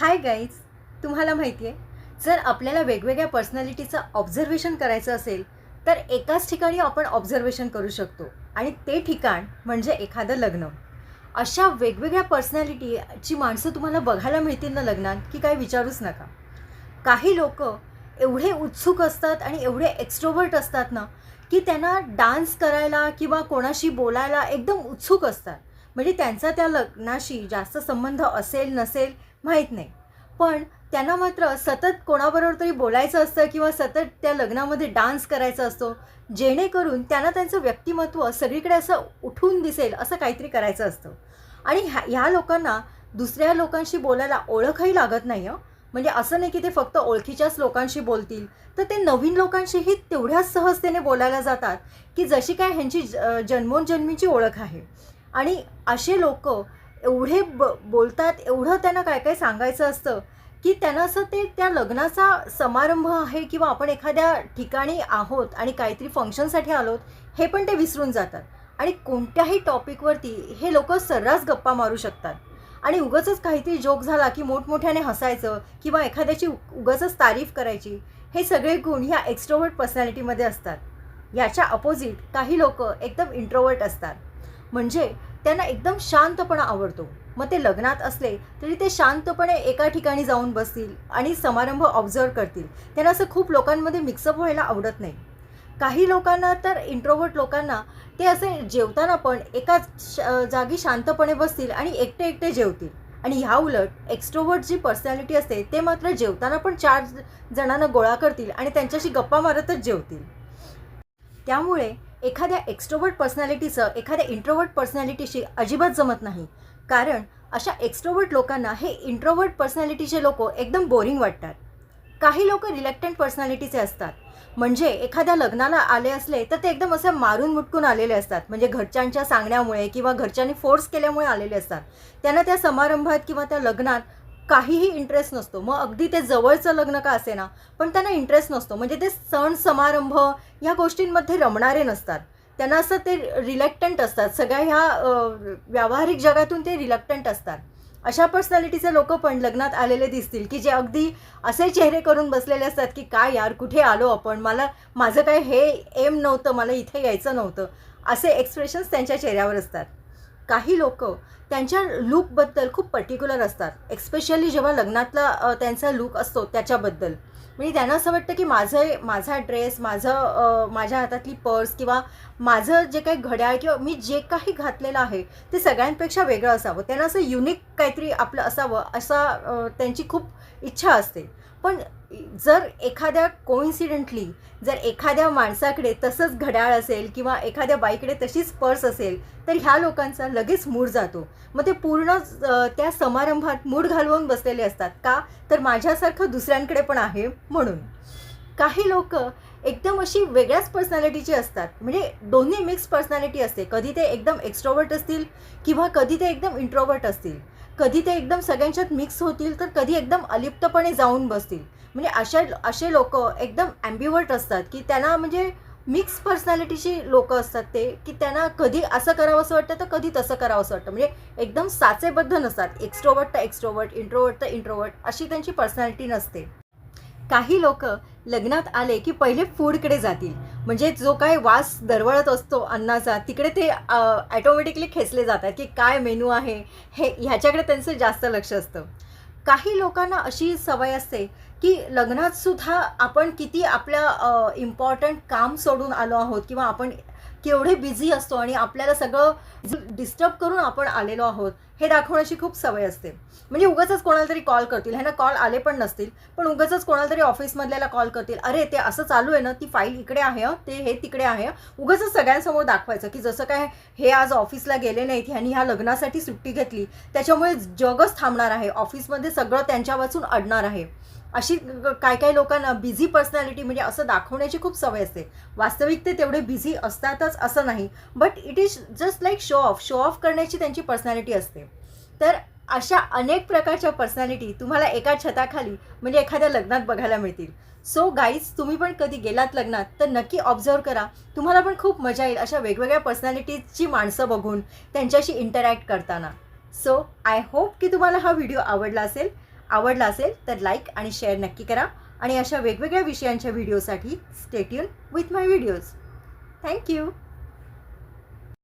Hi guys तुम्हाला माहिती आहे जर आपल्याला वेगवेगळ्या पर्सनॅलिटीचं ऑब्झर्वेशन करायचं असेल तर एकाच ठिकाणी आपण ऑब्झर्वेशन करू शकतो. आणि ते ठिकाण म्हणजे एखादं लग्न. अशा वेगवेगळ्या पर्सनॅलिटीची माणसं तुम्हाला बघायला मिळतील ना लग्नात की काय विचारूच नका. काही लोक एवढे उत्सुक असतात आणि एवढे एक्स्ट्रोवर्ट असतात ना की त्यांना डान्स करायला किंवा कोणाशी बोलायला एकदम उत्सुक असतात. म्हणजे त्यांचा त्या लग्नाशी जास्त संबंध असेल नसेल माहीत नाही. पण त्यांना मात्र सतत कोणाबरोबर तरी बोलायचं असतं किंवा सतत त्या लग्नामध्ये डान्स करायचा असतो जेणेकरून त्यांना त्यांचं व्यक्तिमत्व सगळीकडे असं उठून दिसेल असं काहीतरी करायचं असतं. आणि ह्या ह्या लोकांना दुसऱ्या लोकांशी बोलायला ओळखही लागत नाही हं. म्हणजे असं नाही की ते फक्त ओळखीच्याच लोकांशी बोलतील तर ते नवीन लोकांशीही तेवढ्याच सहजतेने बोलायला जातात की जशी काय ह्यांची ज जन्मोजन्मीची ओळख आहे. आणि असे लोक एवढे ब बोलतात एवढं त्यांना काय काय सांगायचं असतं की त्यांना असं ते त्या लग्नाचा समारंभ आहे किंवा आपण एखाद्या ठिकाणी आहोत आणि काहीतरी फंक्शनसाठी आलोत हे पण ते विसरून जातात. आणि कोणत्याही टॉपिकवरती हे लोक सर्रास गप्पा मारू शकतात. आणि उगाचच काहीतरी जोक झाला की मोठमोठ्याने हसायचं किंवा एखाद्याची उगाचच तारीफ करायची हे सगळे गुण ह्या एक्स्ट्रोवर्ट पर्सनॅलिटीमध्ये असतात. याच्या अपोजिट काही लोक एकदम इंट्रोवर्ट असतात. म्हणजे त्यांना एकदम शांतपणा आवडतो. मग ते लग्नात असले तरी ते शांतपणे एका ठिकाणी जाऊन बसतील आणि समारंभ ऑब्झर्व करतील. त्यांना असं खूप लोकांमध्ये मिक्सअप व्हायला आवडत नाही. काही लोकांना तर इंट्रोवर्ट लोकांना ते असे जेवताना पण एका श जागी शांतपणे बसतील आणि एकटे एकटे जेवतील. आणि ह्या उलट एक्स्ट्रोवर्ट जी पर्सनॅलिटी असते ते मात्र जेवताना पण चार जणांना गोळा करतील आणि त्यांच्याशी गप्पा मारतच जेवतील. त्यामुळे एखाद्या एक्स्ट्रोवर्ट पर्सनॅलिटीचं एखाद्या इंट्रोवर्ट पर्सनॅलिटीशी अजिबात जमत नाही. कारण अशा एक्स्ट्रोवर्ट लोकांना हे इंट्रोवर्ट पर्सनॅलिटीचे लोक एकदम बोरिंग वाटतात. काही लोक रिलॅक्टंट पर्सनॅलिटीचे असतात. म्हणजे एखाद्या लग्नाला आले असले तर ते एकदम असं मारून मुटकून आलेले असतात. म्हणजे घरच्यांच्या सांगण्यामुळे किंवा घरच्यांनी फोर्स केल्यामुळे आलेले असतात. त्यांना त्या समारंभात किंवा त्या लग्नात काहीही इंटरेस्ट नसतो. मग अगदी ते जवळचं लग्न का असे ना पण त्यांना इंटरेस्ट नसतो. म्हणजे ते सण समारंभ ह्या गोष्टींमध्ये रमणारे नसतात. त्यांना असं ते रिलॅक्टंट असतात. सगळ्या ह्या व्यावहारिक जगातून ते रिलॅक्टंट असतात. अशा पर्सनॅलिटीचे लोक पण लग्नात आलेले दिसतील की जे अगदी असे चेहरे करून बसलेले असतात की काय यार कुठे आलो आपण? मला माझं काय हे एम नव्हतं. मला इथे यायचं नव्हतं. असे एक्सप्रेशन्स त्यांच्या चेहऱ्यावर असतात. काही लोक त्यांच्या लूकबद्दल खूप पर्टिक्युलर असतात. एक्स्पेशली जेव्हा लग्नातला त्यांचा लूक असतो त्याच्याबद्दल. म्हणजे त्यांना असं वाटतं की माझं माझा ड्रेस माझं माझ्या हातातली पर्स किंवा माझं जे काही घड्याळ किंवा मी जे काही घातलेलं आहे ते सगळ्यांपेक्षा वेगळं असावं. त्यांना असं युनिक काहीतरी आपलं असावं असा त्यांची खूप इच्छा असते. पण जर एखाद्या कोइन्सिडेंटली जर एखाद्या माणसाकडे तसंच घड्याळ असेल किंवा एखाद्या बाईकडे तशीच पर्स असेल तर ह्या लोकांचा लगेच मूड जातो. मग ते पूर्ण त्या समारंभात मूड घालवून बसलेले असतात. का? तर माझ्यासारखं दुसऱ्यांकडे पण आहे म्हणून. काही लोक एकदम अशी वेगळ्याच पर्सनॅलिटीची असतात. म्हणजे दोन्ही मिक्स पर्सनॅलिटी असते. कधी ते एकदम एक्स्ट्रोवर्ट असतील किंवा कधी ते एकदम इंट्रोवर्ट असतील. कधी ते एकदम सगळ्यांच्यात मिक्स होतील तर कधी एकदम अलिप्तपणे जाऊन बसतील. म्हणजे अशा असे लोक एकदम ॲम्बिवर्ट असतात की त्यांना म्हणजे मिक्स पर्सनॅलिटीची लोक असतात ते की त्यांना कधी असं करावं असं वाटतं तर कधी तसं करावं असं वाटतं. म्हणजे एकदम साचेबद्ध नसतात. एक्स्ट्रोवर्ट तर एक्स्ट्रोवर्ट इंट्रोवर्ट तर इंट्रोवर्ट अशी त्यांची पर्सनॅलिटी नसते. काही लोक लग्नात आले की पहिले फूडकडे जातील. म्हणजे जो काय वास दरवळत असतो अन्नाचा तिकडे ते ॲटोमॅटिकली खेचले जातात की काय मेनू आहे हे ह्याच्याकडे त्यांचं जास्त लक्ष असतं. काही लोकांना अशी सवय असते की लग्नातसुद्धा आपण किती आपल्या इम्पॉर्टंट काम सोडून आलो आहोत किंवा आपण केवढे बिझी असतो आणि आपल्याला सगळं डिस्टर्ब करून आपण आलेलो आहोत हे दाखवण्याची खूप सवय असते. म्हणजे उगाचच कोणाला तरी कॉल करतील. ह्यांना कॉल आले पण नसतील पण उगाचच कोणाला तरी ऑफिसमधल्याला कॉल करतील. अरे ते असं चालू आहे ना ती फाईल इकडे आहे ते हे तिकडे आहे उगाचच सगळ्यांसमोर दाखवायचं की जसं काय हे आज ऑफिसला गेले नाहीत ह्यांनी ह्या लग्नासाठी सुट्टी घेतली त्याच्यामुळे जगच थांबणार आहे. ऑफिसमध्ये सगळं त्यांच्या वाचून अडणार आहे. अशी काय काय लोकांना बिझी पर्सनॅलिटी म्हणजे असं दाखवण्याची खूप सवय असते. वास्तविक ते तेवढे बिझी असतातच असं नाही. But it is just like show off show off करण्याची त्यांची पर्सनॅलिटी असते. तर अशा अनेक प्रकारच्या पर्सनॅलिटी तुम्हाला एका छताखाली म्हणजे एखाद्या लग्नात बघायला मिळतील. सो गाईज तुम्ही पण कधी गेलात लग्नात? तर नक्की ऑब्झर्व करा. तुम्हाला पण खूप मजा येईल अशा वेगवेगळ्या पर्सनॅलिटीजची माणसं बघून त्यांच्याशी इंटरॅक्ट करताना. सो आय होप की तुम्हाला हा व्हिडिओ आवडला असेल. आवडला असेल तर लाईक आणि शेअर नक्की करा. आणि अशा वेगवेगळ्या विषयांच्या व्हिडिओसाठी stay tuned with my videos thank you